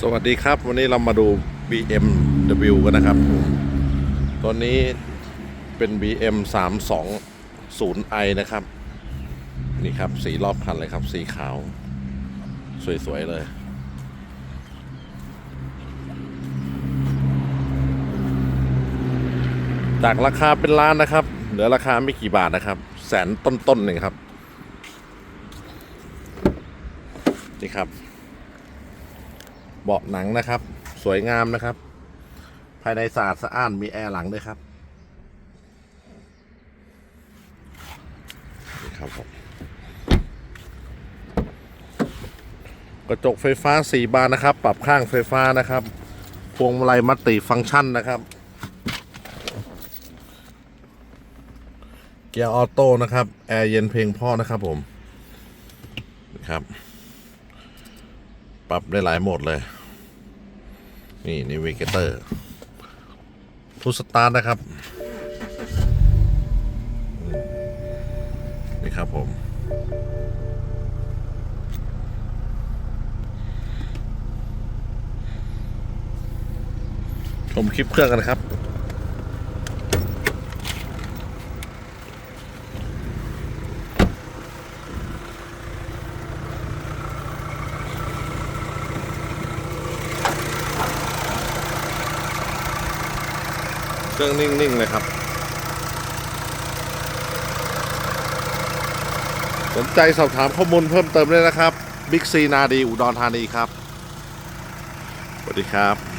สวัสดีครับ วันนี้เรามาดู BMW กันนะครับ ตัวนี้เป็น BM 320i นะครับ นี่ครับ สีรอบคันเลยครับ สีขาว สวย ๆ เลย จากราคาเป็นล้านนะครับ เหลือราคาไม่กี่บาทนะครับ แสนต้นๆหนึ่งครับ นี่ครับ เบาะหนังนะครับ สวยงามนะครับ ภายในสะอาดสะอ้านมีแอร์หลังด้วยครับนี่ครับผมกระจกไฟฟ้าสี่บานนะครับ ปรับข้างไฟฟ้านะครับพวงมาลัยมัลติฟังก์ชันนะครับ เกียร์ออโต้นะครับ แอร์เย็นเพลงพ่อนะครับผมนะครับ รับได้หลายโหมดเลย นี่นิเวเกเตอร์พุสตาร์ทนะครับ นี่ครับผมชมคลิปเครื่องกันนะครับ เครื่องนิ่ง ๆ เลยครับ สนใจสอบถามข้อมูลเพิ่มเติมได้นะครับ บิ๊กซีนาดีอุดรธานีครับ สวัสดีครับ